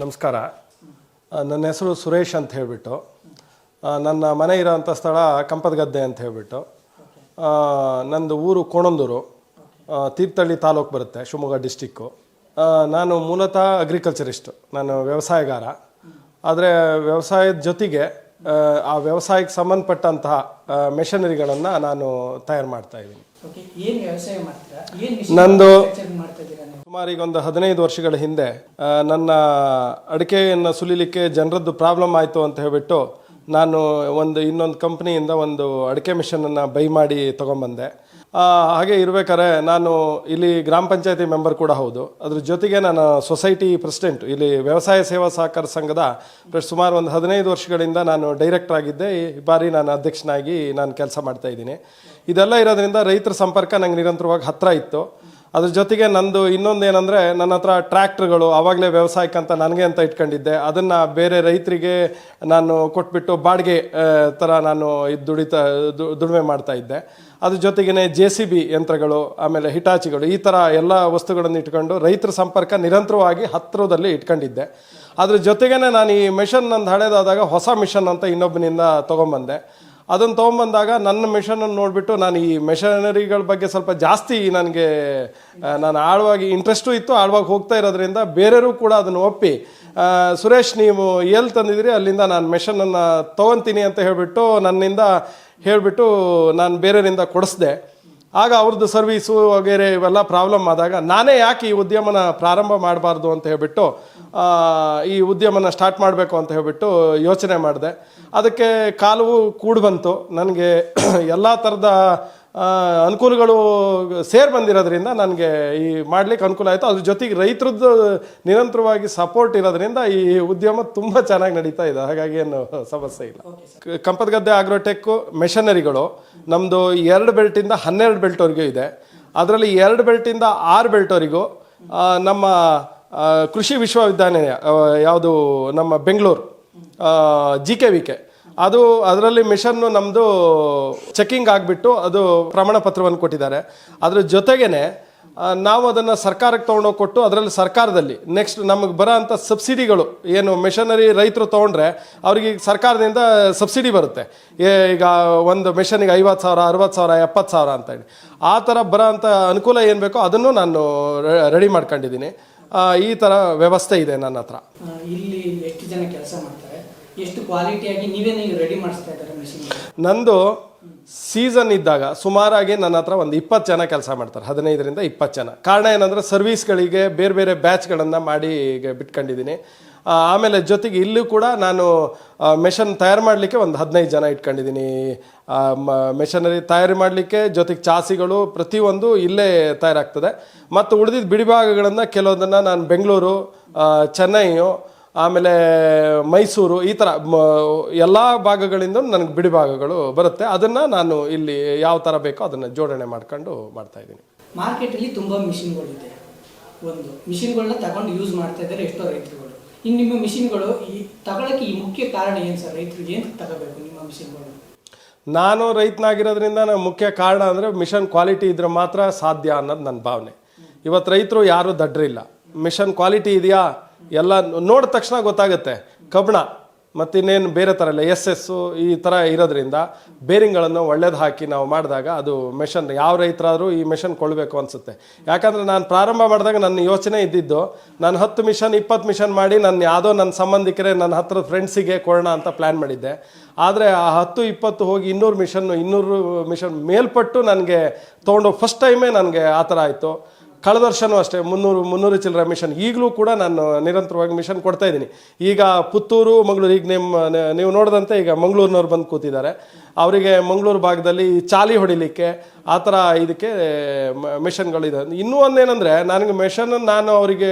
ನಮಸ್ಕಾರ. ನನ್ನ ಹೆಸರು ಸುರೇಶ್ ಅಂತ ಹೇಳಿಬಿಟ್ಟು ನನ್ನ ಮನೆ ಇರೋಂಥ ಸ್ಥಳ ಕಂಪದಗದ್ದೆ ಅಂತ ಹೇಳಿಬಿಟ್ಟು ನಂದು ಊರು ಕೋಣಂದೂರು ತೀರ್ಥಹಳ್ಳಿ ತಾಲೂಕು ಬರುತ್ತೆ ಶಿವಮೊಗ್ಗ ಡಿಸ್ಟಿಕ್ಕು ನಾನು ಮೂಲತಃ ಅಗ್ರಿಕಲ್ಚರಿಸ್ಟು ನಾನು ವ್ಯವಸಾಯಗಾರ. ಆದರೆ ವ್ಯವಸಾಯದ ಜೊತೆಗೆ ಆ, ವ್ಯವಸಾಯಕ್ಕೆ ಸಂಬಂಧಪಟ್ಟಂತಹ ಮೆಷಿನರಿಗಳನ್ನು ನಾನು ತಯಾರು ಮಾಡ್ತಾ ಇದ್ದೀನಿ. ನಂದು ಸುಮಾರು ಈಗ ಒಂದು ಹದಿನೈದು ವರ್ಷಗಳ ಹಿಂದೆ ನನ್ನ ಅಡಿಕೆಯನ್ನು ಸುಲಿಲಿಕ್ಕೆ ಜನರದ್ದು ಪ್ರಾಬ್ಲಮ್ ಆಯಿತು ಅಂತ ಹೇಳಿಬಿಟ್ಟು ನಾನು ಒಂದು ಇನ್ನೊಂದು ಕಂಪ್ನಿಯಿಂದ ಒಂದು ಅಡಿಕೆ ಮಿಷನನ್ನು ಬೈ ಮಾಡಿ ತೊಗೊಂಬಂದೆ. ಹಾಗೆ ಇರಬೇಕಾದ್ರೆ ನಾನು ಇಲ್ಲಿ ಗ್ರಾಮ ಪಂಚಾಯತಿ ಮೆಂಬರ್ ಕೂಡ ಹೌದು. ಅದ್ರ ಜೊತೆಗೆ ನಾನು ಸೊಸೈಟಿ ಪ್ರೆಸಿಡೆಂಟ್, ಇಲ್ಲಿ ವ್ಯವಸಾಯ ಸೇವಾ ಸಹಕಾರ ಸಂಘದ ಸುಮಾರು ಒಂದು ಹದಿನೈದು ವರ್ಷಗಳಿಂದ ನಾನು ಡೈರೆಕ್ಟರ್ ಆಗಿದ್ದೆ. ಈ ಬಾರಿ ನಾನು ಅಧ್ಯಕ್ಷನಾಗಿ ನಾನು ಕೆಲಸ ಮಾಡ್ತಾ ಇದ್ದೀನಿ. ಇದೆಲ್ಲ ಇರೋದ್ರಿಂದ ರೈತರ ಸಂಪರ್ಕ ನಂಗೆ ನಿರಂತರವಾಗಿ ಹತ್ತಿರ ಇತ್ತು. ಅದ್ರ ಜೊತೆಗೆ ನಂದು ಇನ್ನೊಂದು ಏನಂದರೆ ನನ್ನ ಹತ್ರ ಟ್ರ್ಯಾಕ್ಟರ್ಗಳು ಆವಾಗಲೇ ವ್ಯವಸಾಯಕ್ಕಂತ ನನಗೆ ಅಂತ ಇಟ್ಕೊಂಡಿದ್ದೆ. ಅದನ್ನು ಬೇರೆ ರೈತರಿಗೆ ನಾನು ಕೊಟ್ಬಿಟ್ಟು ಬಾಡಿಗೆ ಥರ ನಾನು ಇದು ದುಡಿತಾ ದುಡಿಮೆ ಮಾಡ್ತಾ ಇದ್ದೆ. ಅದ್ರ ಜೊತೆಗೇ ಜೆ ಸಿ ಬಿ ಯಂತ್ರಗಳು, ಆಮೇಲೆ ಹಿಟಾಚಿಗಳು, ಈ ಥರ ಎಲ್ಲ ವಸ್ತುಗಳನ್ನು ಇಟ್ಕೊಂಡು ರೈತರ ಸಂಪರ್ಕ ನಿರಂತರವಾಗಿ ಹತ್ತಿರದಲ್ಲಿ ಇಟ್ಕೊಂಡಿದ್ದೆ. ಅದ್ರ ಜೊತೆಗೇ ನಾನು ಈ ಮಿಷನ್ ನಂದು ಹಳೇದಾದಾಗ ಹೊಸ ಮಿಷನ್ ಅಂತ ಇನ್ನೊಬ್ಬನಿಂದ ತೊಗೊಂಬಂದೆ. ಅದನ್ನು ತೊಗೊಂಬಂದಾಗ ನನ್ನ ಮಿಷನನ್ನು ನೋಡಿಬಿಟ್ಟು ನಾನು ಈ ಮೆಷನರಿಗಳ ಬಗ್ಗೆ ಸ್ವಲ್ಪ ಜಾಸ್ತಿ ನನಗೆ ನಾನು ಆಳವಾಗಿ ಇಂಟ್ರೆಸ್ಟು ಇತ್ತು, ಆಳವಾಗಿ ಹೋಗ್ತಾ ಇರೋದ್ರಿಂದ ಬೇರೆಯವರು ಕೂಡ ಅದನ್ನು ಒಪ್ಪಿ ಸುರೇಶ್ ನೀವು ಎಲ್ಲಿ ತಂದಿದ್ದೀರಿ, ಅಲ್ಲಿಂದ ನಾನು ಮೆಷನನ್ನು ತೊಗೊತೀನಿ ಅಂತ ಹೇಳಿಬಿಟ್ಟು ನನ್ನಿಂದ ಹೇಳಿಬಿಟ್ಟು ನಾನು ಬೇರೆಯವರಿಂದ ಕೊಡಿಸ್ದೆ. ಆಗ ಅವ್ರದ್ದು ಸರ್ವೀಸು ವಗೇರೆ ಇವೆಲ್ಲ ಪ್ರಾಬ್ಲಮ್ ಆದಾಗ ನಾನೇ ಯಾಕೆ ಈ ಉದ್ಯಮನ ಪ್ರಾರಂಭ ಮಾಡಬಾರ್ದು ಅಂತ ಹೇಳ್ಬಿಟ್ಟು ಈ ಉದ್ಯಮನ ಸ್ಟಾರ್ಟ್ ಮಾಡಬೇಕು ಅಂತ ಹೇಳಿಬಿಟ್ಟು ಯೋಚನೆ ಮಾಡಿದೆ. ಅದಕ್ಕೆ ಕಾಲವು ಕೂಡಿ ಬಂತು. ನನಗೆ ಎಲ್ಲ ಥರದ ಅನುಕೂಲಗಳು ಸೇರಿ ಬಂದಿರೋದ್ರಿಂದ ನನಗೆ ಈ ಮಾಡ್ಲಿಕ್ಕೆ ಅನುಕೂಲ ಆಯಿತು. ಅದ್ರ ಜೊತೆಗೆ ರೈತರದ್ದು ನಿರಂತರವಾಗಿ ಸಪೋರ್ಟ್ ಇರೋದ್ರಿಂದ ಈ ಉದ್ಯಮ ತುಂಬ ಚೆನ್ನಾಗಿ ನಡೀತಾ ಇದೆ. ಹಾಗಾಗಿ ಏನು ಸಮಸ್ಯೆ ಇಲ್ಲ. ಕಂಪತ್ಗದ್ದೆ ಆಗ್ರೋಟೆಕ್ಕು ಮೆಷನರಿಗಳು ನಮ್ಮದು ಎರಡು ಬೆಲ್ಟಿಂದ ಹನ್ನೆರಡು ಬೆಲ್ಟ್ವರೆಗೂ ಇದೆ. ಅದರಲ್ಲಿ ಎರಡು ಬೆಲ್ಟಿಂದ ಆರು ಬೆಲ್ಟ್ವರೆಗೂ ನಮ್ಮ ಕೃಷಿ ವಿಶ್ವವಿದ್ಯಾಲಯ ಯಾವುದು ನಮ್ಮ Bengaluru G K V K ಅದು ಅದರಲ್ಲಿ ಮಿಷನ್ನು ನಮ್ಮದು ಚೆಕಿಂಗ್ ಆಗಿಬಿಟ್ಟು ಅದು ಪ್ರಮಾಣ ಪತ್ರವನ್ನು ಕೊಟ್ಟಿದ್ದಾರೆ. ಅದ್ರ ಜೊತೆಗೇ ನಾವು ಅದನ್ನು ಸರ್ಕಾರಕ್ಕೆ ತೊಗೊಂಡೋಗಿ ಕೊಟ್ಟು ಅದರಲ್ಲಿ ಸರ್ಕಾರದಲ್ಲಿ ನೆಕ್ಸ್ಟ್ ನಮಗೆ ಬರೋ ಅಂಥ ಸಬ್ಸಿಡಿಗಳು, ಏನು ಮೆಷನರಿ ರೈತರು ತೊಗೊಂಡ್ರೆ ಅವ್ರಿಗೆ ಸರ್ಕಾರದಿಂದ ಸಬ್ಸಿಡಿ ಬರುತ್ತೆ. ಈಗ ಒಂದು ಮೆಷನಿಗೆ ಐವತ್ತು ಸಾವಿರ, ಅರವತ್ತು ಸಾವಿರ, ಎಪ್ಪತ್ತು ಸಾವಿರ ಅಂತ ಹೇಳಿ. ಆ ಥರ ಬರೋ ಅಂಥ ಅನುಕೂಲ ಏನು ಬೇಕೋ ಅದನ್ನು ನಾನು ರೆಡಿ ಮಾಡ್ಕೊಂಡಿದ್ದೀನಿ. ಈ ಥರ ವ್ಯವಸ್ಥೆ ಇದೆ ನನ್ನ ಹತ್ರ. ಇಲ್ಲಿ ಎಷ್ಟು ಜನ ಕೆಲಸ ಮಾಡ್ತಾರೆ? ಎಷ್ಟು ಕ್ವಾಲಿಟಿಯಾಗಿ ನೀವೇ ನೀವು ರೆಡಿ ಮಾಡಿಸ್ತಾ ಇದ್ದಾರೆ ಮೆಷಿನ್ ನಂದು ಸೀಸನ್ ಇದ್ದಾಗ ಸುಮಾರಾಗಿ ನನ್ನ ಹತ್ರ ಒಂದು ಇಪ್ಪತ್ತು ಜನ ಕೆಲಸ ಮಾಡ್ತಾರೆ ಹದಿನೈದರಿಂದ ಇಪ್ಪತ್ತು ಜನ. ಕಾರಣ ಏನಂದರೆ ಸರ್ವಿಸ್ಗಳಿಗೆ ಬೇರೆ ಬೇರೆ ಬ್ಯಾಚ್ಗಳನ್ನು ಮಾಡಿ ಬಿಟ್ಕೊಂಡಿದ್ದೀನಿ. ಆಮೇಲೆ ಜೊತೆಗೆ ಇಲ್ಲೂ ಕೂಡ ನಾನು ಮೆಷನ್ ತಯಾರು ಮಾಡಲಿಕ್ಕೆ ಒಂದು ಹದಿನೈದು ಜನ ಇಟ್ಕೊಂಡಿದ್ದೀನಿ. ಮೆಷನರಿ ತಯಾರು ಮಾಡಲಿಕ್ಕೆ ಜೊತೆಗೆ ಚಾಸಿಗಳು ಪ್ರತಿಯೊಂದು ಇಲ್ಲೇ ತಯಾರಾಗ್ತದೆ. ಮತ್ತು ಉಳಿದಿದ್ದ ಬಿಡಿಭಾಗಗಳನ್ನು ಕೆಲವೊಂದನ್ನು ನಾನು ಬೆಂಗಳೂರು ಚೆನ್ನೈಯು, ಆಮೇಲೆ ಮೈಸೂರು, ಈ ಥರ ಎಲ್ಲ ಭಾಗಗಳಿಂದ ನನಗೆ ಬಿಡಿಭಾಗಗಳು ಬರುತ್ತೆ. ಅದನ್ನು ನಾನು ಇಲ್ಲಿ ಯಾವ ಥರ ಬೇಕೋ ಅದನ್ನು ಜೋಡಣೆ ಮಾಡ್ಕೊಂಡು ಮಾಡ್ತಾಯಿದ್ದೀನಿ ಮಾರ್ಕೆಟಲ್ಲಿ ತುಂಬ ಮಿಷಿನ್ಗಳಿದೆ ಒಂದು ಮಿಷಿನ್ಗಳನ್ನ ತಗೊಂಡು ಯೂಸ್ ಮಾಡ್ತಾ ಇದ್ದಾರೆ ಎಷ್ಟೋ ರೈತರುಗಳು. ನಿಮ್ಮ ಮಿಷಿನ್ಗಳು ಈ ಈ ಮುಖ್ಯ ಕಾರಣ ಏನು ಸರ್? ರೈತರಿಗೆ ಏನು ತಗೋಬೇಕು ನಿಮ್ಮ ಮಿಷಿನ್ಗಳು? ನಾನು ರೈತನಾಗಿರೋದ್ರಿಂದ ಮುಖ್ಯ ಕಾರಣ ಅಂದರೆ ಮಿಷನ್ ಕ್ವಾಲಿಟಿ ಇದ್ರೆ ಮಾತ್ರ ಸಾಧ್ಯ ಅನ್ನೋದು ನನ್ನ ಭಾವನೆ. ಇವತ್ತು ರೈತರು ಯಾರೂ ದಡ್ರಿಲ್ಲ. ಮಿಷನ್ ಕ್ವಾಲಿಟಿ ಇದೆಯಾ? ಎಲ್ಲ ನೋಡಿದ ತಕ್ಷಣ ಗೊತ್ತಾಗುತ್ತೆ. ಕಬ್ಬಣ. ಮತ್ತು ಇನ್ನೇನು ಬೇರೆ ಥರ ಇಲ್ಲ. ಎಸ್ ಎಸ್ಸು ಈ ಥರ ಇರೋದ್ರಿಂದ ಬೇರಿಂಗ್ಗಳನ್ನು ಒಳ್ಳೇದು ಹಾಕಿ ನಾವು ಮಾಡಿದಾಗ ಅದು ಮೆಷನ್ ಯಾವ ರೈತರಾದರೂ ಈ ಮೆಷನ್ ಕೊಡಬೇಕು ಅನಿಸುತ್ತೆ. ಯಾಕಂದರೆ ನಾನು ಪ್ರಾರಂಭ ಮಾಡಿದಾಗ ನನ್ನ ಯೋಚನೆ ಇದ್ದಿದ್ದು, ನಾನು ಹತ್ತು ಮಿಷನ್ ಇಪ್ಪತ್ತು ಮಿಷನ್ ಮಾಡಿ ನನ್ನ ಯಾವುದೋ ನನ್ನ ಸಂಬಂಧಿಕರೇ ನನ್ನ ಹತ್ರ ಫ್ರೆಂಡ್ಸಿಗೆ ಕೊಡೋಣ ಅಂತ ಪ್ಲ್ಯಾನ್ ಮಾಡಿದ್ದೆ. ಆದರೆ ಆ ಹತ್ತು, ಇಪ್ಪತ್ತು ಹೋಗಿ ಇನ್ನೂರು ಮಿಷನ್ನು ಇನ್ನೂರು ಮಿಷನ್ ಮೇಲ್ಪಟ್ಟು ನನಗೆ ತೊಗೊಂಡು ಫಸ್ಟ್ ಟೈಮೇ ನನಗೆ ಆ ಥರ ಆಯಿತು. ಕಳೆದ ವರ್ಷನೂ ಅಷ್ಟೇ, ಮುನ್ನೂರು ಮುನ್ನೂರು ಚಿಲ್ಲರ ಮಿಷನ್ ಈಗಲೂ ಕೂಡ ನಾನು ನಿರಂತರವಾಗಿ ಮಿಷನ್ ಕೊಡ್ತಾ ಇದ್ದೀನಿ. ಈಗ ಪುತ್ತೂರು, ಮಂಗಳೂರು, ಈಗ ನಿಮ್ಮ ನೀವು ನೋಡಿದಂತೆ ಈಗ ಮಂಗಳೂರಿನವ್ರು ಬಂದು ಕೂತಿದ್ದಾರೆ. ಅವರಿಗೆ ಮಂಗಳೂರು ಭಾಗದಲ್ಲಿ ಚಾಲಿ ಹೊಡಿಲಿಕ್ಕೆ ಆ ಥರ ಇದಕ್ಕೆ ಮಿಷನ್ಗಳಿದೆ ಇನ್ನೂ ಒಂದೇನೆಂದರೆ, ನನಗೆ ಮಿಷನ್ ನಾನು ಅವರಿಗೆ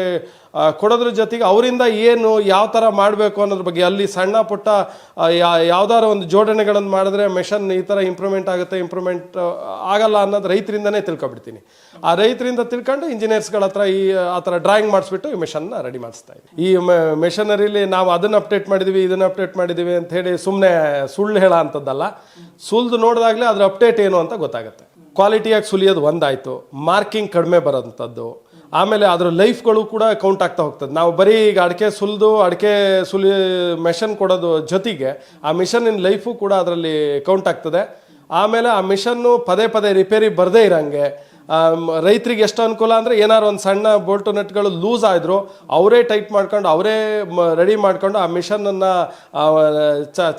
ಕೊಡೋದ್ರ ಜೊತೆಗೆ ಅವರಿಂದ ಏನು ಯಾವ ಥರ ಮಾಡಬೇಕು ಅನ್ನೋದ್ರ ಬಗ್ಗೆ, ಅಲ್ಲಿ ಸಣ್ಣ ಪುಟ್ಟ ಯಾವ್ದಾರು ಒಂದು ಜೋಡಣೆಗಳನ್ನು ಮಾಡಿದ್ರೆ ಮೆಷನ್ ಈ ಥರ ಇಂಪ್ರೂವ್ಮೆಂಟ್ ಆಗುತ್ತೆ ಇಂಪ್ರೂವ್ಮೆಂಟ್ ಆಗಲ್ಲ ಅನ್ನೋದು ರೈತರಿಂದನೇ ತಿಳ್ಕೊಬಿಡ್ತೀನಿ. ಆ ರೈತರಿಂದ ತಿಳ್ಕೊಂಡು ಇಂಜಿನಿಯರ್ಸ್ಗಳ ಹತ್ರ ಈ, ಆ ಥರ ಡ್ರಾಯಿಂಗ್ ಮಾಡಿಸ್ಬಿಟ್ಟು ಈ ಮೆಷನ್ನ ರೆಡಿ ಮಾಡಿಸ್ತಾ ಇದ್ದೀನಿ. ಈ ಮೆಷನರಿಲಿ ನಾವು ಅದನ್ನು ಅಪ್ಡೇಟ್ ಮಾಡಿದ್ದೀವಿ ಇದನ್ನು ಅಪ್ಡೇಟ್ ಮಾಡಿದ್ದೀವಿ ಅಂತ ಹೇಳಿ ಸುಮ್ಮನೆ ಸುಳ್ಳು ಹೇಳೋ ಅಂಥದ್ದಲ್ಲ. ಸುಳ್ದು ನೋಡಿದಾಗಲೇ ಅದರ ಅಪ್ಡೇಟ್ ಏನು ಅಂತ ಗೊತ್ತಾಗುತ್ತೆ. ಕ್ವಾಲಿಟಿಯಾಗಿ ಸುಲಿಯೋದು ಒಂದಾಯಿತು, ಮಾರ್ಕಿಂಗ್ ಕಡಿಮೆ ಬರೋಂಥದ್ದು. ಆಮೇಲೆ ಅದರ ಲೈಫ್ಗಳು ಕೂಡ ಕೌಂಟ್ ಆಗ್ತಾ ಹೋಗ್ತದೆ. ನಾವು ಬರೀ ಈಗ ಅಡಿಕೆ ಸುಲಿದು, ಅಡಿಕೆ ಸುಲಿ ಮೆಷನ್ ಕೊಡೋದು ಜೊತೆಗೆ ಆ ಮಿಷನ್ನಿನ ಲೈಫು ಕೂಡ ಅದರಲ್ಲಿ ಕೌಂಟ್ ಆಗ್ತದೆ. ಆಮೇಲೆ ಆ ಮಿಷನ್ನು ಪದೇ ಪದೇ ರಿಪೇರಿ ಬರದೇ ಇರಂಗೆ ರೈತರಿಗೆ ಎಷ್ಟು ಅನುಕೂಲ ಅಂದರೆ ಏನಾರು ಒಂದು ಸಣ್ಣ ಬೋಲ್ಟು ನಟ್ಗಳು ಲೂಸ್ ಆದರು ಅವರೇ ಟೈಟ್ ಮಾಡ್ಕೊಂಡು, ಅವರೇ ರೆಡಿ ಮಾಡ್ಕೊಂಡು ಆ ಮಿಷನನ್ನು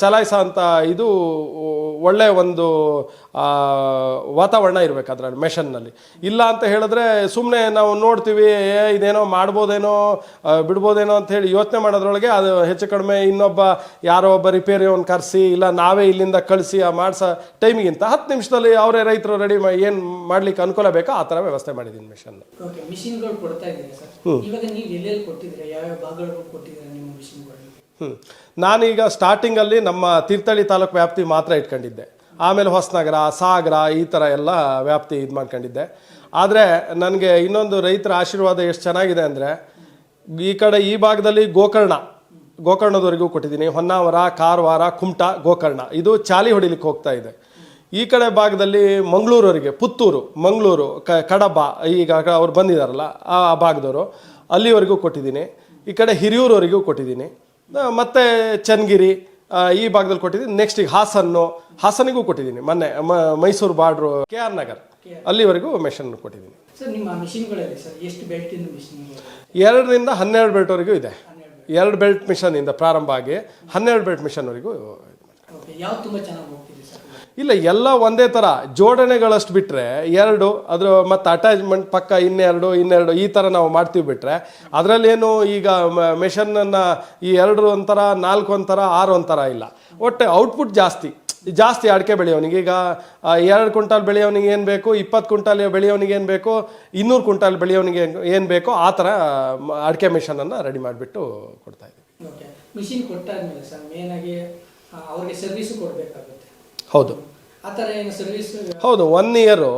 ಚಲಾಯಿಸೋ ಅಂಥ ಇದು ಒಳ್ಳೆ ಒಂದು ವಾತಾವರಣ ಇರಬೇಕು ಅದರಲ್ಲಿ ಮೆಷನ್ನಲ್ಲಿ. ಇಲ್ಲ ಅಂತ ಹೇಳಿದ್ರೆ ಸುಮ್ಮನೆ ನಾವು ನೋಡ್ತೀವಿ, ಏ, ಇದೇನೋ ಮಾಡ್ಬೋದೇನೋ ಬಿಡ್ಬೋದೇನೋ ಅಂತ ಹೇಳಿ ಯೋಚನೆ ಮಾಡೋದ್ರೊಳಗೆ ಅದು ಹೆಚ್ಚು ಕಡಿಮೆ ಇನ್ನೊಬ್ಬ ಯಾರೋ ಒಬ್ಬ ರಿಪೇರಿ ಅವ್ನು ಕರೆಸಿ, ಇಲ್ಲ ನಾವೇ ಇಲ್ಲಿಂದ ಕಳಿಸಿ ಆ ಮಾಡಿಸೋ ಟೈಮಿಗಿಂತ ಹತ್ತು ನಿಮಿಷದಲ್ಲಿ ಅವರೇ ರೈತರು ರೆಡಿ ಏನು ಮಾಡ್ಲಿಕ್ಕೆ ಅನುಕೂಲ ಆ ಥರ ವ್ಯವಸ್ಥೆ ಮಾಡಿದ್ದೀನಿ ಮಿಷನ್ ಮಿಷಿನ್ಗಳು ಕೊಡ್ತಾ ಇದ್ದೀರಾ ಸರ್? ಇವಾಗ ನೀವು ಎಲ್ಲೆಲ್ಲಿ ಕೊಟ್ಟಿದ್ದೀರಾ? ಯಾವ್ಯಾವ ಭಾಗಗಳಿಗೂ ಕೊಟ್ಟಿದ್ದೀರಾ ನಿಮ್ಮ ಮಿಷಿನ್ಗಳು ಹ್ಞೂ ನಾನೀಗ ಸ್ಟಾರ್ಟಿಂಗಲ್ಲಿ ನಮ್ಮ ತೀರ್ಥಹಳ್ಳಿ ತಾಲೂಕು ವ್ಯಾಪ್ತಿ ಮಾತ್ರ ಇಟ್ಕೊಂಡಿದ್ದೆ. ಆಮೇಲೆ ಹೊಸನಗರ ಸಾಗರ ಈ ಥರ ಎಲ್ಲ ವ್ಯಾಪ್ತಿ ಇದು ಮಾಡ್ಕೊಂಡಿದ್ದೆ. ಆದರೆ ನನಗೆ ಇನ್ನೊಂದು ರೈತರ ಆಶೀರ್ವಾದ ಎಷ್ಟು ಚೆನ್ನಾಗಿದೆ ಅಂದರೆ ಈ ಕಡೆ ಈ ಭಾಗದಲ್ಲಿ ಗೋಕರ್ಣ. ಗೋಕರ್ಣದವರೆಗೂ ಕೊಟ್ಟಿದ್ದೀನಿ. ಹೊನ್ನಾವರ ಕಾರವಾರ ಕುಮಟಾ ಗೋಕರ್ಣ. ಇದು ಚಾಲಿ ಹೊಡಿಲಿಕ್ಕೆ ಹೋಗ್ತಾ ಇದೆ. ಈ ಕಡೆ ಭಾಗದಲ್ಲಿ ಮಂಗಳೂರವರಿಗೆ ಪುತ್ತೂರು ಮಂಗಳೂರು ಕ ಕಡಬ ಈಗ ಅವ್ರು ಬಂದಿದ್ದಾರಲ್ಲ ಆ ಭಾಗದವರು ಅಲ್ಲಿವರೆಗೂ ಕೊಟ್ಟಿದ್ದೀನಿ. ಈ ಕಡೆ ಹಿರಿಯೂರವರೆಗೂ ಕೊಟ್ಟಿದ್ದೀನಿ. ಮತ್ತು ಚನ್ನಗಿರಿ ಈ ಭಾಗದಲ್ಲಿ ಕೊಟ್ಟಿದ್ದೀನಿ. ನೆಕ್ಸ್ಟ್ ಈಗ ಹಾಸನ್ನು ಹಾಸನಿಗೂ ಕೊಟ್ಟಿದ್ದೀನಿ ಮೊನ್ನೆ Mysuru border K R Nagar. ಅಲ್ಲಿವರೆಗೂ ಮೆಷನ್ ಕೊಟ್ಟಿದ್ದೀನಿ. ಎರಡರಿಂದ ಹನ್ನೆರಡು ಬೆಲ್ಟ್ವರೆಗೂ ಇದೆ. ಎರಡು ಬೆಲ್ಟ್ ಮಿಷನಿಂದ ಪ್ರಾರಂಭ ಆಗಿ ಹನ್ನೆರಡು ಬೆಲ್ಟ್ ಮಿಷನ್ವರೆಗೂ ಇಲ್ಲ, ಎಲ್ಲ ಒಂದೇ ಥರ ಜೋಡಣೆಗಳಷ್ಟು ಬಿಟ್ಟರೆ ಎರಡು, ಅದರ ಮತ್ತು ಅಟ್ಯಾಚ್ಮೆಂಟ್ ಪಕ್ಕ ಇನ್ನೆರಡು ಇನ್ನೆರಡು ಈ ಥರ ನಾವು ಮಾಡ್ತೀವಿ ಬಿಟ್ಟರೆ ಅದರಲ್ಲೇನು ಈಗ ಮೆಷನ್ನನ್ನು ಈ ಎರಡು ಒಂಥರ, ನಾಲ್ಕು ಒಂಥರ, ಆರು ಒಂಥರ ಇಲ್ಲ. ಒಟ್ಟು ಔಟ್ಪುಟ್ ಜಾಸ್ತಿ. ಜಾಸ್ತಿ ಅಡಿಕೆ ಬೆಳೆಯೋನಿಗೆ. ಈಗ ಎರಡು ಕ್ವಿಂಟಾಲ್ ಬೆಳೆಯೋನಿಗೆ ಏನು ಬೇಕು? ಇಪ್ಪತ್ತು ಕ್ವಿಂಟಾಲ್ ಬೆಳೆಯೋನಿಗೆ ಏನು ಬೇಕು? ಇನ್ನೂರು ಕ್ವಿಂಟಾಲ್ ಬೆಳೆಯೋನಿಗೆ ಏನು ಬೇಕೋ? ಆ ಥರ ಅಡಿಕೆ ಮಿಷನನ್ನು ರೆಡಿ ಮಾಡಿಬಿಟ್ಟು ಕೊಡ್ತಾ ಇದ್ದೀವಿ. ಕೊಟ್ಟಾದ್ಮೇಲೆ ಸರ್ ಮೇನಾಗಿ ಅವ್ರಿಗೆ ಸರ್ವಿಸ್ ಕೊಡಬೇಕಾಗುತ್ತೆ. ಹೌದು. ಹೌದು ಒನ್ ಇಯರು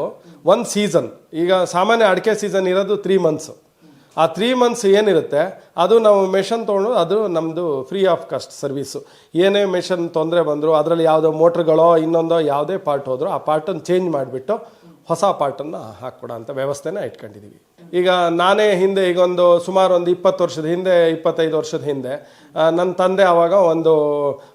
ಒನ್ ಸೀಸನ್ ಈಗ ಸಾಮಾನ್ಯ ಅಡಿಕೆ ಸೀಸನ್ ಇರೋದು ತ್ರೀ ಮಂತ್ಸು ಆ ತ್ರೀ ಮಂತ್ಸ್ ಏನಿರುತ್ತೆ ಅದು ನಾವು ಮೆಷನ್ ತೊಗೊಂಡು ಅದು ನಮ್ಮದು ಫ್ರೀ ಆಫ್ ಕಾಸ್ಟ್ ಸರ್ವಿಸು ಏನೇ ಮೆಷನ್ ತೊಂದರೆ ಬಂದರೂ ಅದರಲ್ಲಿ ಯಾವುದೋ ಮೋಟ್ರ್ಗಳೋ ಇನ್ನೊಂದೋ ಯಾವುದೇ ಪಾರ್ಟ್ ಹೋದರೂ ಆ ಪಾರ್ಟನ್ನು ಚೇಂಜ್ ಮಾಡಿಬಿಟ್ಟು ಹೊಸ ಪಾರ್ಟನ್ನು ಹಾಕ್ಕೊಡೋ ಅಂತ ವ್ಯವಸ್ಥೆನ ಇಟ್ಕೊಂಡಿದ್ದೀವಿ ಈಗ ನಾನೇ ಹಿಂದೆ ಈಗ ಒಂದು ಸುಮಾರು ಒಂದು ಇಪ್ಪತ್ತು ವರ್ಷದ ಹಿಂದೆ ಇಪ್ಪತ್ತೈದು ವರ್ಷದ ಹಿಂದೆ ನನ್ನ ತಂದೆ ಆವಾಗ ಒಂದು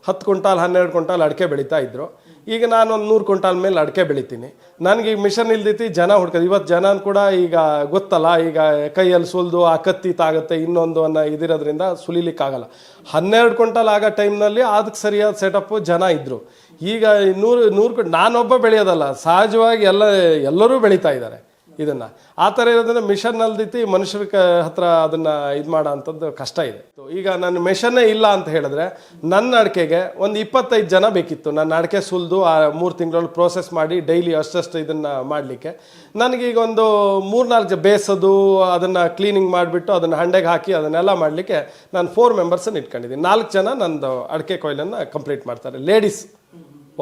ಹತ್ತು ಕ್ವಿಂಟಾಲ್ ಹನ್ನೆರಡು ಕ್ವಿಂಟಾಲ್ ಅಡಿಕೆ ಬೆಳೀತಾ ಇದ್ರು. ಈಗ ನಾನು ಒಂದು ನೂರು ಕ್ವಿಂಟಾಲ್ ಮೇಲೆ ಅಡಿಕೆ ಬೆಳಿತೀನಿ. ನನಗೆ ಈಗ ಮಿಷನ್ ಇಲ್ದೈತಿ ಜನ ಹುಡ್ಕೋದು. ಇವತ್ತು ಜನ ಕೂಡ ಈಗ ಗೊತ್ತಲ್ಲ, ಈಗ ಕೈಯಲ್ಲಿ ಸುಲಿದು, ಆ ಕತ್ತಿ ತಾಗುತ್ತೆ, ಇನ್ನೊಂದು ಅನ್ನೋ ಇದಿರೋದ್ರಿಂದ ಸುಲಿಲಿಕ್ಕಾಗಲ್ಲ. ಹನ್ನೆರಡು ಕ್ವಿಂಟಲ್ ಆಗೋ ಟೈಮ್ನಲ್ಲಿ ಅದಕ್ಕೆ ಸರಿಯಾದ ಸೆಟಪ್ಪು ಜನ ಇದ್ದರು ಈಗ ನೂರು ನೂರು ನಾನೊಬ್ಬ ಬೆಳೆಯೋದಲ್ಲ, ಸಹಜವಾಗಿ ಎಲ್ಲ ಎಲ್ಲರೂ ಬೆಳೀತಾ ಇದ್ದಾರೆ. ಇದನ್ನ. ಆ ಥರ ಇರೋದ್ರಿಂದ ಮಿಷನ್ ಅಲ್ದಿತಿ ಮನುಷ್ಯರ ಹತ್ರ ಅದನ್ನು ಇದು ಮಾಡೋ ಅಂಥದ್ದು ಕಷ್ಟ ಇದೆ. ಈಗ ನನ್ನ ಮಿಷನ್ನೇ ಇಲ್ಲ ಅಂತ ಹೇಳಿದ್ರೆ ನನ್ನ ಅಡಿಕೆಗೆ ಒಂದು ಇಪ್ಪತ್ತೈದು ಜನ ಬೇಕಿತ್ತು. ನನ್ನ ಅಡಿಕೆ ಸುಲಿದು ಆ ಮೂರು ತಿಂಗಳಲ್ಲಿ ಪ್ರೋಸೆಸ್ ಮಾಡಿ ಡೈಲಿ ಅಷ್ಟಷ್ಟು ಇದನ್ನು ಮಾಡಲಿಕ್ಕೆ. ನನಗೆ ಈಗ ಒಂದು ಮೂರ್ನಾಲ್ಕು ಬೇಸೋದು, ಅದನ್ನು ಕ್ಲೀನಿಂಗ್ ಮಾಡಿಬಿಟ್ಟು ಅದನ್ನು ಹಂಡೆಗೆ ಹಾಕಿ ಅದನ್ನೆಲ್ಲ ಮಾಡಲಿಕ್ಕೆ ನಾನು ಫೋರ್ ಮೆಂಬರ್ಸನ್ನು ಇಟ್ಕೊಂಡಿದ್ದೀನಿ. ನಾಲ್ಕು ಜನ ನಂದು ಅಡಿಕೆ ಕೊಯ್ಲನ್ನು ಕಂಪ್ಲೀಟ್ ಮಾಡ್ತಾರೆ. ಲೇಡೀಸ್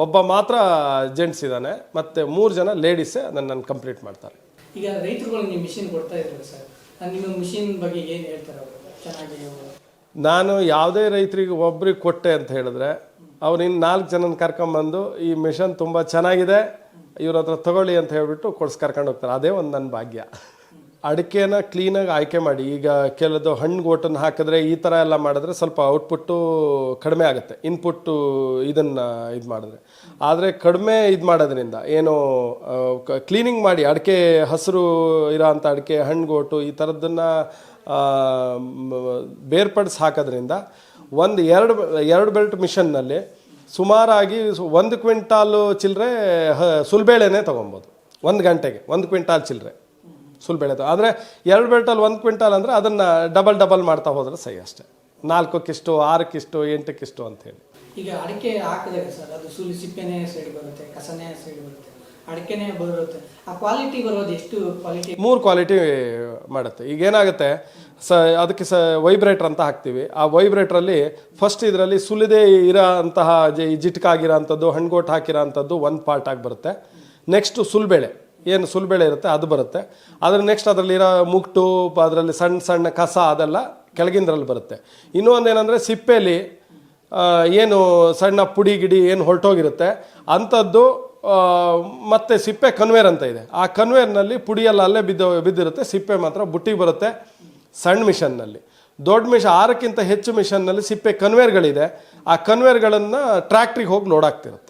ಒಬ್ಬ ಮಾತ್ರ ಜೆಂಟ್ಸ್ ಇದ್ದಾನೆ, ಮತ್ತು ಮೂರು ಜನ ಲೇಡೀಸೇ ಅದನ್ನು ನಾನು ಕಂಪ್ಲೀಟ್ ಮಾಡ್ತಾರೆ. ಈಗ ರೈತರುಗಳು ನೀವು ಮಿಷಿನ್ ಕೊಡ್ತಾ ಇದ್ರಲ್ಲ ಸರ್ ನಾನ್ ನಿಮ್ಮ ಮಿಷಿನ್ ಬಗ್ಗೆ ಏನು ಹೇಳ್ತಾರೆ ಅವರು? ಚೆನ್ನಾಗಿ ನಾನು ಯಾವುದೇ ರೈತರಿಗೆ ಒಬ್ರಿಗೆ ಕೊಟ್ಟೆ ಅಂತ ಹೇಳಿದ್ರೆ, ಅವ್ರು ಇನ್ನು ನಾಲ್ಕು ಜನನ ಕರ್ಕೊಂಬಂದು, ಈ ಮಿಷನ್ ತುಂಬ ಚೆನ್ನಾಗಿದೆ, ಇವ್ರ ಹತ್ರ ತಗೊಳ್ಳಿ ಅಂತ ಹೇಳಿಬಿಟ್ಟು ಕೊಡ್ಸಿ ಕರ್ಕೊಂಡು ಹೋಗ್ತಾರೆ. ಅದೇ ಒಂದು ನನ್ನ ಭಾಗ್ಯ. ಅಡಿಕೆನ ಕ್ಲೀನಾಗಿ ಆಯ್ಕೆ ಮಾಡಿ, ಈಗ ಕೆಲದು ಹಣ್ಣು ಗೋಟನ್ನು ಹಾಕಿದ್ರೆ ಈ ಥರ ಎಲ್ಲ ಮಾಡಿದ್ರೆ ಸ್ವಲ್ಪ ಔಟ್ಪುಟ್ಟು ಕಡಿಮೆ ಆಗುತ್ತೆ ಇನ್ಪುಟ್ಟು ಇದನ್ನು ಇದು ಮಾಡಿದ್ರೆ. ಆದರೆ ಕಡಿಮೆ ಇದು ಮಾಡೋದ್ರಿಂದ ಏನು ಕ್ಲೀನಿಂಗ್ ಮಾಡಿ ಅಡಿಕೆ ಹಸಿರು ಇರೋ ಅಂಥ ಅಡಿಕೆ, ಹಣ್ಣುಗೋಟು ಈ ಥರದ್ದನ್ನು ಬೇರ್ಪಡಿಸಿ ಹಾಕೋದ್ರಿಂದ ಒಂದು ಎರಡು ಎರಡು ಬೆಲ್ಟ್ ಮಿಷನ್ನಲ್ಲಿ ಸುಮಾರಾಗಿ ಒಂದು ಕ್ವಿಂಟಾಲು ಚಿಲ್ಲರೆ ಸುಲ್ಬೇಳೆನೇ ತೊಗೊಬೋದು, ಒಂದು ಗಂಟೆಗೆ, ಒಂದು ಕ್ವಿಂಟಾಲ್ ಚಿಲ್ಲರೆ. ಸುಲ್ಬೇಳೆ ಆದರೆ ಎರಡು ಬೆಲ್ಟಲ್ಲಿ ಒಂದು ಕ್ವಿಂಟಲ್ ಅಂದರೆ ಅದನ್ನು ಡಬಲ್ ಡಬಲ್ ಮಾಡ್ತಾ ಹೋದರೆ ಸರಿ ಅಷ್ಟೇ. ನಾಲ್ಕಕ್ಕಿಷ್ಟು ಆರಕ್ಕಿಷ್ಟು ಎಂಟಕ್ಕಿಷ್ಟು ಅಂತೇಳಿ ಈಗ ಅಡಿಕೆ ಹಾಕಿದಾಗ ಸರ್ ಅದು ಸುಲಿ ಸಿಪ್ಪೆನೇ ಸೈಡ್ ಬರುತ್ತೆ ಕಸನೇ ಸೈಡ್ ಬರುತ್ತೆ ಅಡಿಕೆನೇ ಬರುತ್ತೆ. ಆ ಕ್ವಾಲಿಟಿ ಬರೋದು ಎಷ್ಟು ಕ್ವಾಲಿಟಿ ಮೂರು ಕ್ವಾಲಿಟಿ ಮಾಡುತ್ತೆ. ಈಗ ಏನಾಗುತ್ತೆ ಸ ಅದಕ್ಕೆ ಸ ವೈಬ್ರೇಟರ್ ಅಂತ ಹಾಕ್ತೀವಿ. ಆ ವೈಬ್ರೇಟ್ರಲ್ಲಿ ಫಸ್ಟ್ ಇದರಲ್ಲಿ ಸುಲಿದೇ ಇರೋ ಅಂತಹ ಜಿ ಜಿಟ್ಕಾಗಿರೋ ಅಂಥದ್ದು ಹಣ್ಗೋಟ್ ಹಾಕಿರೋ ಅಂಥದ್ದು ಒಂದು ಪಾರ್ಟ್ ಆಗಿ ಬರುತ್ತೆ. ನೆಕ್ಸ್ಟು ಸುಲ್ಬೇಳೆ. ಏನು ಸುಲ್ಬೆಳೆ ಇರುತ್ತೆ, ಅದು ಬರುತ್ತೆ. ಅದ್ರ ನೆಕ್ಸ್ಟ್ ಅದರಲ್ಲಿರೋ ಮುಕ್ಟು ಅದರಲ್ಲಿ ಸಣ್ಣ ಸಣ್ಣ ಕಸ ಅದೆಲ್ಲ ಕೆಳಗಿಂದ್ರಲ್ಲಿ ಬರುತ್ತೆ. ಇನ್ನೂ ಒಂದೇನೆಂದರೆ ಸಿಪ್ಪೆಲಿ ಏನು ಸಣ್ಣ ಪುಡಿ ಗಿಡಿ ಏನು ಹೊರಟೋಗಿರುತ್ತೆ, ಅಂಥದ್ದು ಮತ್ತು ಮತ್ತೆ ಸಿಪ್ಪೆ ಕನ್ವೇರ್ ಅಂತ ಇದೆ. ಆ ಕನ್ವೇರ್ನಲ್ಲಿ ಪುಡಿಯೆಲ್ಲ ಅಲ್ಲೇ ಬಿದ್ದು, ಬಿದ್ದಿರುತ್ತೆ, ಸಿಪ್ಪೆ ಮಾತ್ರ ಬುಟ್ಟಿ ಬರುತ್ತೆ ಸಣ್ಣ ಮಿಷನ್ನಲ್ಲಿ. ದೊಡ್ಡ ಮಿಷನ್ ಆರಕ್ಕಿಂತ ಹೆಚ್ಚು ಮಿಷನ್ನಲ್ಲಿ ಸಿಪ್ಪೆ ಕನ್ವೇರ್ಗಳಿದೆ. ಆ ಕನ್ವೇರ್ಗಳನ್ನು ಟ್ರ್ಯಾಕ್ಟ್ರಿಗೆ ಹೋಗಿ ಲೋಡ್ ಆಗ್ತಿರುತ್ತೆ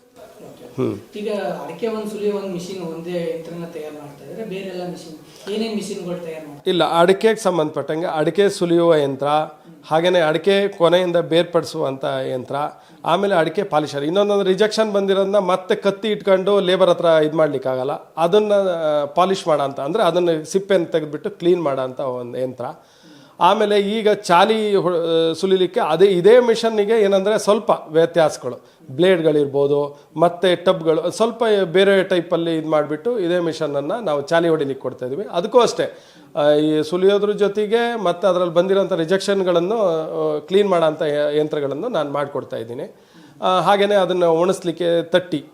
ಈಗ ಅಡಿಕೆ ಒಂದು ಸುಲಿಯೋ ಒಂದು ಮಿಷಿನ್ ಒಂದೇ ಯಂತ್ರನ ತಯಾರು ಮಾಡ್ತಾ ಇದ್ರೆ ಬೇರೆ ಎಲ್ಲ ಮಿಷಿನ್ ಏನೇನು ಮಿಷಿನ್ಗಳು ತಯಾರು ಮಾಡ್ತಾರೆ ಇಲ್ಲ ಅಡಿಕೆಗೆ ಸಂಬಂಧಪಟ್ಟಂಗೆ ಅಡಿಕೆ ಸುಲಿಯುವ ಯಂತ್ರ ಹಾಗೆಯೇ ಅಡಿಕೆ ಕೊನೆಯಿಂದ ಬೇರ್ಪಡಿಸುವಂಥ ಯಂತ್ರ ಆಮೇಲೆ ಅಡಿಕೆ ಪಾಲಿಷರ್ ಇನ್ನೊಂದೊಂದು ರಿಜೆಕ್ಷನ್ ಬಂದಿರೋದನ್ನ ಮತ್ತೆ ಕತ್ತಿ ಇಟ್ಕೊಂಡು ಲೇಬರ್ ಹತ್ರ ಇದು ಮಾಡಲಿಕ್ಕಾಗಲ್ಲ. ಅದನ್ನು ಪಾಲಿಷ್ ಮಾಡೋ ಅಂತ ಅಂದರೆ ಅದನ್ನು ಸಿಪ್ಪೆಯನ್ನು ತೆಗೆದುಬಿಟ್ಟು ಕ್ಲೀನ್ ಮಾಡೋ ಅಂತ ಒಂದು ಯಂತ್ರ. ಆಮೇಲೆ ಈಗ ಚಾಲಿ ಸುಲಿಲಿಕ್ಕೆ ಅದೇ ಇದೇ ಮಿಷನ್ನಿಗೆ ಏನಂದರೆ ಸ್ವಲ್ಪ ವ್ಯತ್ಯಾಸಗಳು. ಬ್ಲೇಡ್ಗಳಿರ್ಬೋದು, ಮತ್ತು ಟಬ್ಗಳು, ಸ್ವಲ್ಪ ಬೇರೆ ಟೈಪಲ್ಲಿ ಇದು ಮಾಡಿಬಿಟ್ಟು ಇದೇ ಮಿಷನನ್ನು ನಾವು ಚಾಲಿ ಹೊಡಿಲಿಕ್ಕೆ ಕೊಡ್ತಾ ಇದ್ವಿ. ಅದಕ್ಕೂ ಅಷ್ಟೇ ಈ ಸುಲಿಯೋದ್ರ ಜೊತೆಗೆ ಮತ್ತು ಅದರಲ್ಲಿ ಬಂದಿರೋಂಥ ರಿಜೆಕ್ಷನ್ಗಳನ್ನು ಕ್ಲೀನ್ ಮಾಡೋಂಥ ಯಂತ್ರಗಳನ್ನು ನಾನು ಮಾಡಿಕೊಡ್ತಾ ಇದ್ದೀನಿ. ಹಾಗೆಯೇ ಅದನ್ನು ಒಣಸ್ಲಿಕ್ಕೆ ತಟ್ಟಿ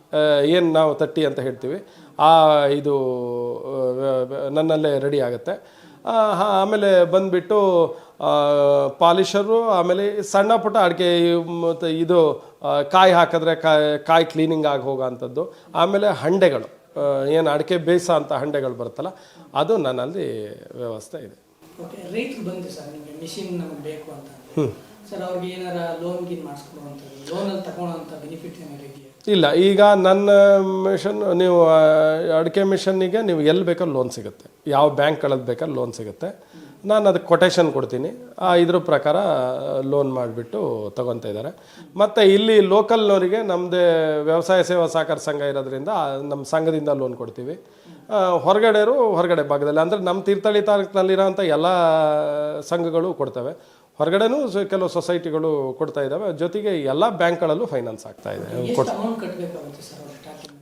ಏನು ನಾವು ತಟ್ಟಿ ಅಂತ ಹೇಳ್ತೀವಿ, ಆ, ಇದು ನನ್ನಲ್ಲೇ ರೆಡಿ ಆಗುತ್ತೆ. ಆಮೇಲೆ ಬಂದ್ಬಿಟ್ಟು ಪಾಲಿಷರು ಆಮೇಲೆ ಸಣ್ಣ ಪುಟ್ಟ ಅಡಿಕೆ ಮತ್ತು ಇದು ಕಾಯಿ ಹಾಕಿದ್ರೆ ಕಾಯಿ ಕಾಯಿ ಕ್ಲೀನಿಂಗ್ ಆಗಿ ಹೋಗೋ ಅಂಥದ್ದು ಆಮೇಲೆ ಹಂಡೆಗಳು ಏನು ಅಡಿಕೆ ಬೇಯಿಸೋ ಅಂತ ಹಂಡೆಗಳು ಬರುತ್ತಲ್ಲ ಅದು ನನ್ನಲ್ಲಿ ವ್ಯವಸ್ಥೆ ಇದೆ. ಓಕೆ ರೈತರು ಬಂದು ಸರ್ ನಿಮಗೆ ಮಿಷಿನ್ ನಮಗೆ ಬೇಕು ಅಂತ ಸರ್ ಅವ್ರಿಗೆ ಏನಾರ ಲೋನ್ ಗಿನ್ ಮಾಡಿಸ್ಕೊಡುವಂಥದ್ದು ಲೋನಲ್ಲಿ ತಗೊಳ್ಳೋಂಥ ಬೆನಿಫಿಟ್ ಏನಾರು ಇದೆಯಾ? ಇಲ್ಲ ಈಗ ನನ್ನ ಮಿಷನ್ ನೀವು ಅಡಿಕೆ ಮಿಷನ್ನಿಗೆ ನೀವು ಎಲ್ಲಿ ಬೇಕಾದ್ರೂ ಲೋನ್ ಸಿಗುತ್ತೆ. ಯಾವ ಬ್ಯಾಂಕ್ಗಳಲ್ಲಿ ಬೇಕಾದ್ರೆ ಲೋನ್ ಸಿಗುತ್ತೆ. ನಾನು ಅದಕ್ಕೆ ಕೊಟೇಶನ್ ಕೊಡ್ತೀನಿ. ಆ ಇದ್ರ ಪ್ರಕಾರ ಲೋನ್ ಮಾಡಿಬಿಟ್ಟು ತಗೊತಾ ಇದ್ದಾರೆ. ಮತ್ತು ಇಲ್ಲಿ ಲೋಕಲ್ನವರಿಗೆ ನಮ್ಮದೇ ವ್ಯವಸಾಯ ಸೇವಾ ಸಹಕಾರ ಸಂಘ ಇರೋದ್ರಿಂದ ನಮ್ಮ ಸಂಘದಿಂದ ಲೋನ್ ಕೊಡ್ತೀವಿ. ಹೊರಗಡೆಯರು ಹೊರಗಡೆರು ಹೊರಗಡೆ ಭಾಗದಲ್ಲಿ ಅಂದರೆ ನಮ್ಮ ತೀರ್ಥಹಳ್ಳಿ ತಾಲೂಕಿನಲ್ಲಿರೋಂಥ ಎಲ್ಲ ಸಂಘಗಳು ಕೊಡ್ತವೆ. ಹೊರಗಡೆನೂ ಸ- ಕೆಲವು ಸೊಸೈಟಿಗಳು ಕೊಡ್ತಾ ಇದ್ದಾವೆ ಜೊತೆಗೆ ಎಲ್ಲ ಬ್ಯಾಂಕ್ಗಳಲ್ಲೂ ಫೈನಾನ್ಸ್ ಆಗ್ತಾ ಇದೆ.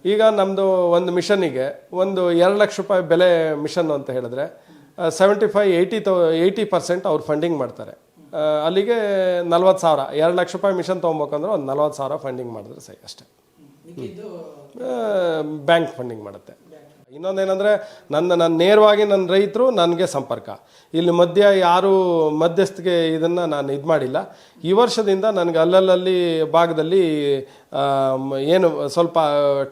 ಈಗ ನಮ್ಮದು ಒಂದು ಮಿಷನಿಗೆ ಒಂದು ಎರಡು ಲಕ್ಷ ರೂಪಾಯಿ ಬೆಲೆ ಮಿಷನ್ ಅಂತ ಹೇಳಿದ್ರೆ seventy five eighty to eighty percent ಅವ್ರು ಫಂಡಿಂಗ್ ಮಾಡ್ತಾರೆ. ಅಲ್ಲಿಗೆ ನಲ್ವತ್ತು ಸಾವಿರ ಎರಡು ಲಕ್ಷ ರೂಪಾಯಿ ಮಿಷನ್ ತೊಗೊಬೇಕಂದ್ರೆ ಒಂದು ನಲ್ವತ್ತು ಸಾವಿರ ಫಂಡಿಂಗ್ ಮಾಡಿದ್ರೆ ಸರಿ ಅಷ್ಟೇ. ಬ್ಯಾಂಕ್ ಫಂಡಿಂಗ್ ಮಾಡುತ್ತೆ. ಇನ್ನೊಂದೇನೆಂದರೆ ನನ್ನ ನನ್ನ ನೇರವಾಗಿ ನನ್ನ ರೈತರು ನನಗೆ ಸಂಪರ್ಕ. ಇಲ್ಲಿ ಮಧ್ಯ ಯಾರು ಮಧ್ಯಸ್ಥಿಗೆ ಇದನ್ನು ನಾನು ಇದು ಮಾಡಿಲ್ಲ. ಈ ವರ್ಷದಿಂದ ನನಗೆ ಅಲ್ಲಲ್ಲಿ ಭಾಗದಲ್ಲಿ ಏನು ಸ್ವಲ್ಪ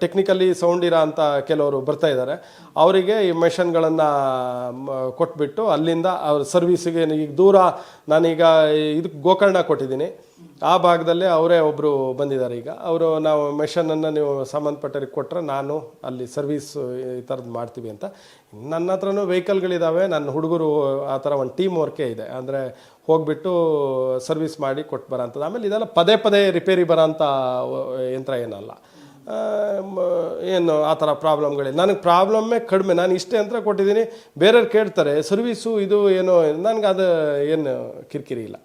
ಟೆಕ್ನಿಕಲಿ ಸೌಂಡ್ ಇರೋ ಅಂತ ಕೆಲವರು ಬರ್ತಾ ಇದ್ದಾರೆ. ಅವರಿಗೆ ಈ ಮೆಷನ್ಗಳನ್ನು ಕೊಟ್ಬಿಟ್ಟು ಅಲ್ಲಿಂದ ಅವ್ರ ಸರ್ವೀಸಿಗೆ ಈಗ ದೂರ ನಾನೀಗ ಇದಕ್ಕೆ ಗೋಕರ್ಣ ಕೊಟ್ಟಿದ್ದೀನಿ. ಆ ಭಾಗದಲ್ಲೇ ಅವರೇ ಒಬ್ಬರು ಬಂದಿದ್ದಾರೆ ಈಗ. ಅವರು ನಾವು ಮೆಷನನ್ನು ನೀವು ಸಂಬಂಧಪಟ್ಟರಿಗೆ ಕೊಟ್ಟರೆ ನಾನು ಅಲ್ಲಿ ಸರ್ವೀಸ್ ಈ ಥರದ್ದು ಮಾಡ್ತೀವಿ ಅಂತ. ನನ್ನ ಹತ್ರನೂ ವೆಹಿಕಲ್ಗಳಿದ್ದಾವೆ ನನ್ನ ಹುಡುಗರು ಆ ಥರ ಒಂದು ಟೀಮ್ ವರ್ಕೇ ಇದೆ. ಅಂದರೆ ಹೋಗ್ಬಿಟ್ಟು ಸರ್ವಿಸ್ ಮಾಡಿ ಕೊಟ್ಟು ಬರೋಂಥದ್ದು. ಆಮೇಲೆ ಇದೆಲ್ಲ ಪದೇ ಪದೇ ರಿಪೇರಿ ಬರೋಂಥ ಯಂತ್ರ ಏನಲ್ಲ. ಏನು ಆ ಥರ ಪ್ರಾಬ್ಲಮ್ಗಳಿಲ್ಲ ನನಗೆ ಪ್ರಾಬ್ಲಮ್ಮೇ ಕಡಿಮೆ. ನಾನು ಇಷ್ಟೇ ಯಂತ್ರ ಕೊಟ್ಟಿದ್ದೀನಿ. ಬೇರೆಯವ್ರು ಕೇಳ್ತಾರೆ ಸರ್ವಿಸು ಇದು ಏನೋ ನನಗೆ ಅದು ಏನು ಕಿರಿಕಿರಿ ಇಲ್ಲ.